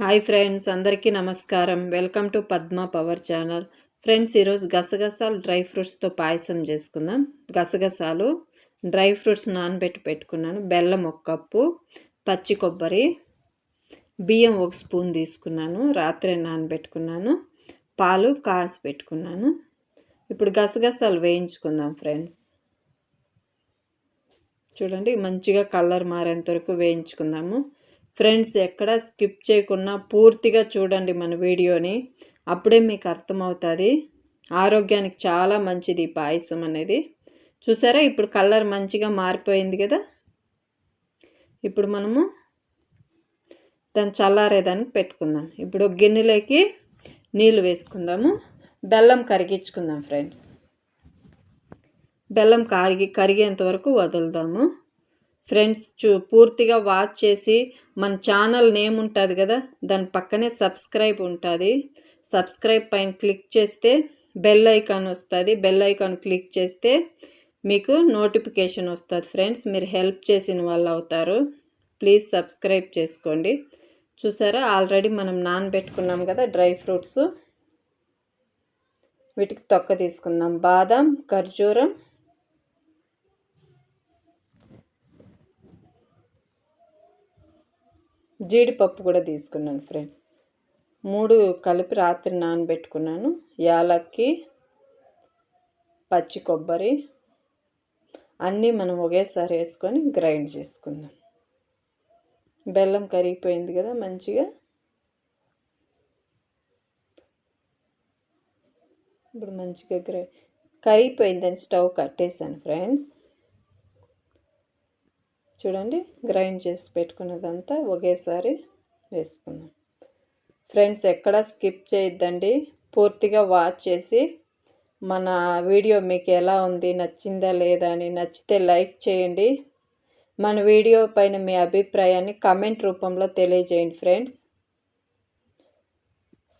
Hi friends అందరికీ నమస్కారం. Welcome to Padma power channel. Friends ఈరోజు గసగసాలు డ్రై ఫ్రూట్స్తో పాయసం చేసుకుందాం. గసగసాలు డ్రై ఫ్రూట్స్ నానబెట్టి పెట్టుకున్నాను. బెల్లం ఒక కప్పు పచ్చి కొబ్బరి బియ్యం ఒక స్పూన్ తీసుకున్నాను. రాత్రి నానబెట్టుకున్నాను. పాలు కాసి పెట్టుకున్నాను. ఇప్పుడు గసగసాలు వేయించుకుందాం ఫ్రెండ్స్. చూడండి మంచిగా కలర్ మారేంత వరకు వేయించుకుందాము. ఫ్రెండ్స్ ఎక్కడ స్కిప్ చేయకుండా పూర్తిగా చూడండి మన వీడియోని. అప్పుడే మీకు అర్థమవుతుంది. ఆరోగ్యానికి చాలా మంచిది ఈ పాయసం అనేది. చూసారా? ఇప్పుడు కలర్ మంచిగా మారిపోయింది కదా? ఇప్పుడు మనము దాన్ని చల్లారేదానికి పెట్టుకుందాం. ఇప్పుడు గిన్నెలోకి నీళ్ళు వేసుకుందాము. బెల్లం కరిగించుకుందాం ఫ్రెండ్స్. బెల్లం కరిగి కరిగేంత వరకు వదులుదాము. ఫ్రెండ్స్ చూ పూర్తిగా వాచ్ చేసి మన ఛానల్ నేమ్ ఉంటుంది కదా దాని పక్కనే సబ్స్క్రైబ్ ఉంటుంది. సబ్స్క్రైబ్ పైన క్లిక్ చేస్తే బెల్ ఐకాన్ వస్తుంది. బెల్ ఐకాన్ క్లిక్ చేస్తే మీకు నోటిఫికేషన్ వస్తుంది ఫ్రెండ్స్. మీరు హెల్ప్ చేసిన వాళ్ళు అవుతారు. ప్లీజ్ సబ్స్క్రైబ్ చేసుకోండి. చూసారా? ఆల్రెడీ మనం నానబెట్టుకున్నాం కదా డ్రై ఫ్రూట్స్. వీటికి తొక్క తీసుకుందాం. బాదం ఖర్జూరం జీడిపప్పు కూడా తీసుకున్నాను ఫ్రెండ్స్. మూడు కలిపి రాత్రి నానబెట్టుకున్నాను. యాలక్కి పచ్చి కొబ్బరి అన్నీ మనం ఒకేసారి వేసుకొని గ్రైండ్ చేసుకుందాం. బెల్లం కరిగిపోయింది కదా మంచిగా. ఇప్పుడు మంచిగా గ్రై కరిగిపోయిందని స్టవ్ కట్టేసాను ఫ్రెండ్స్. చూడండి గ్రైండ్ చేసి పెట్టుకున్నదంతా ఒకేసారి వేసుకుందాం. ఫ్రెండ్స్ ఎక్కడ స్కిప్ చేయొద్దండి. పూర్తిగా వాచ్ చేసి మన వీడియో మీకు ఎలా ఉంది నచ్చిందా లేదా అని నచ్చితే లైక్ చేయండి. మన వీడియో పైన మీ అభిప్రాయాన్ని కమెంట్ రూపంలో తెలియజేయండి ఫ్రెండ్స్.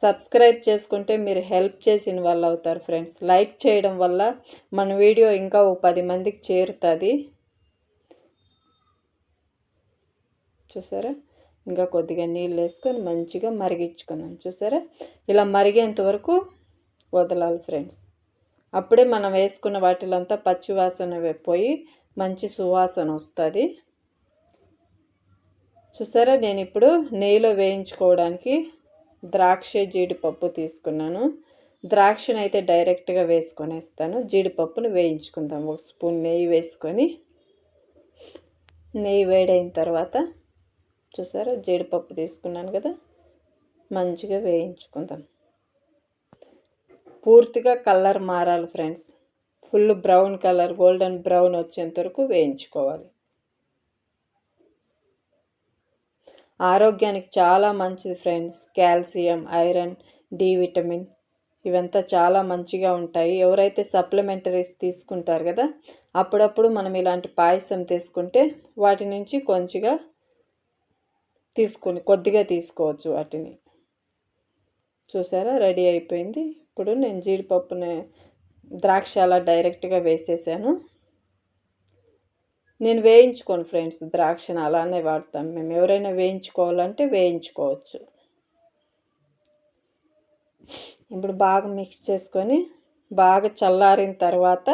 సబ్స్క్రైబ్ చేసుకుంటే మీరు హెల్ప్ చేసిన వాళ్ళు అవుతారు ఫ్రెండ్స్. లైక్ చేయడం వల్ల మన వీడియో ఇంకా ఓ పది మందికి చేరుతుంది. చూసారా? ఇంకా కొద్దిగా నీళ్ళు వేసుకొని మంచిగా మరిగించుకుందాం. చూసారా? ఇలా మరిగేంత వరకు వదలాలి ఫ్రెండ్స్. అప్పుడే మనం వేసుకున్న వాటిలంతా పచ్చి వాసన పోయి మంచి సువాసన వస్తుంది. చూసారా? నేను ఇప్పుడు నెయ్యిలో వేయించుకోవడానికి ద్రాక్ష జీడిపప్పు తీసుకున్నాను. ద్రాక్షను అయితే డైరెక్ట్గా వేసుకొనేస్తాను. జీడిపప్పును వేయించుకుందాం. ఒక స్పూన్ నెయ్యి వేసుకొని. నెయ్యి వేడైన తర్వాత చూసారా? జీడిపప్పు తీసుకున్నాను కదా? మంచిగా వేయించుకుందాం. పూర్తిగా కలర్ మారాలి friends. Full brown colour golden brown వచ్చేంత వరకు వేయించుకోవాలి. ఆరోగ్యానికి చాలా మంచిది friends. Calcium iron D vitamin ఇవంతా చాలా మంచిగా ఉంటాయి. ఎవరైతే సప్లిమెంటరీస్ తీసుకుంటారు కదా అప్పుడప్పుడు మనం ఇలాంటి పాయసం తీసుకుంటే వాటి నుంచి కొంచెంగా తీసుకొని కొద్దిగా తీసుకోవచ్చు వాటిని. చూసారా? రెడీ అయిపోయింది. ఇప్పుడు నేను జీడిపప్పుని ద్రాక్ష అలా డైరెక్ట్గా వేసేసాను. నేను వేయించుకోను ఫ్రెండ్స్ ద్రాక్షను అలానే వాడతాం మేము ఎవరైనా వేయించుకోవాలంటే వేయించుకోవచ్చు. ఇప్పుడు బాగా మిక్స్ చేసుకొని బాగా చల్లారిన తర్వాత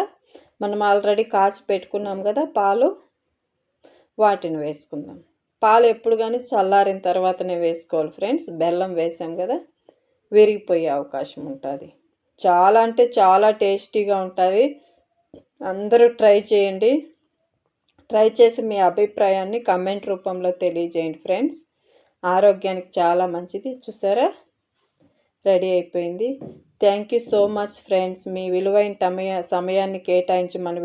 మనం ఆల్రెడీ కాచి పెట్టుకున్నాం కదా పాలు వాటిని వేసుకుందాం. పాలు ఎప్పుడు కానీ చల్లారిన తర్వాతనే వేసుకోవాలి ఫ్రెండ్స్. బెల్లం వేసాం కదా విరిగిపోయే అవకాశం ఉంటుంది. చాలా అంటే చాలా టేస్టీగా ఉంటుంది. అందరూ ట్రై చేయండి. ట్రై చేసి మీ అభిప్రాయాన్ని కమెంట్ రూపంలో తెలియజేయండి ఫ్రెండ్స్. ఆరోగ్యానికి చాలా మంచిది. చూసారా? రెడీ అయిపోయింది. Thank you so much friends. మీ విలువైన సమయాన్ని కేటాయించి మన